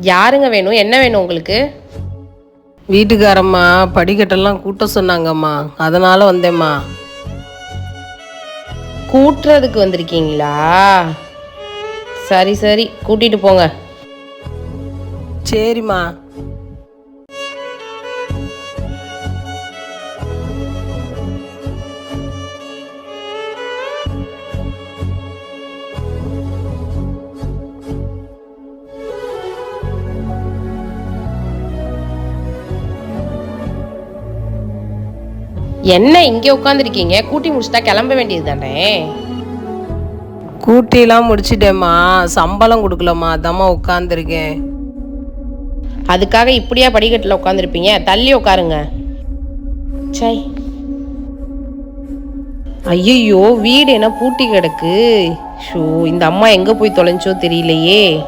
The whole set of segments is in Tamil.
யாருங்க வேணும்? என்ன வேணும் உங்களுக்கு? வீட்டுக்காரம்மா படிக்கட்டெல்லாம் கூட்ட சொன்னாங்கம்மா. அதனால வந்தேம்மா. கூட்டுறதுக்கு வந்திருக்கீங்களா? சரி சரி. கூட்டிட்டு போங்க. சரிம்மா. என்ன இங்கே உட்காந்துருக்கீங்க கூட்டி முடிச்சுட்டா கிளம்ப வேண்டியது தானே? கூட்டிலாம் முடிச்சிட்டேம்மா. சம்பளம் கொடுக்கலம்மா. அதாம்மா உட்காந்துருக்கேன் அதுக்காக இப்படியா படிக்கட்டில் உட்காந்துருப்பீங்க தள்ளி உட்காருங்க. சை ஐயோ வீடு என்ன பூட்டி கிடக்கு? ஷோ இந்த அம்மா எங்கே போய் தொலைஞ்சோ தெரியலையே.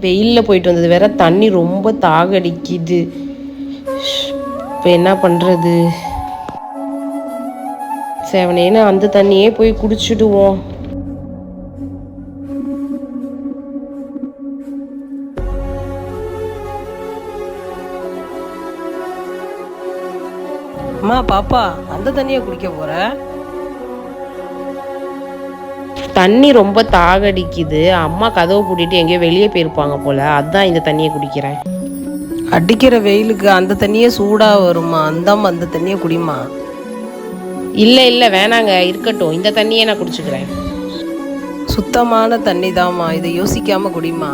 வெயிலில் போயிட்டு வந்தது வேற தண்ணி ரொம்ப தாகடிக்குது. இப்போ என்ன பண்ணுறது செவனேன்னு அந்த தண்ணியே போய் குடிச்சிடுவோம். அம்மா பாப்பா அந்த தண்ணியை குடிக்க போற? தண்ணி ரொம்ப தாகடிக்குது. அம்மா கதவை பூட்டிட்டு எங்கேயோ வெளியே போயிருப்பாங்க போல. அதான் இந்த தண்ணியை குடிக்கிறேன். அடிக்கிற வெயிலுக்கு அந்த தண்ணியே சூடா வருமா? அந்தாம்மா அந்த தண்ணியை குடிமா இல்லை இல்லை வேணாங்க இருக்கட்டும். இந்த தண்ணியே நான் குடிச்சுக்கிறேன். சுத்தமான தண்ணி தாம்மா இதை யோசிக்காம குடிமா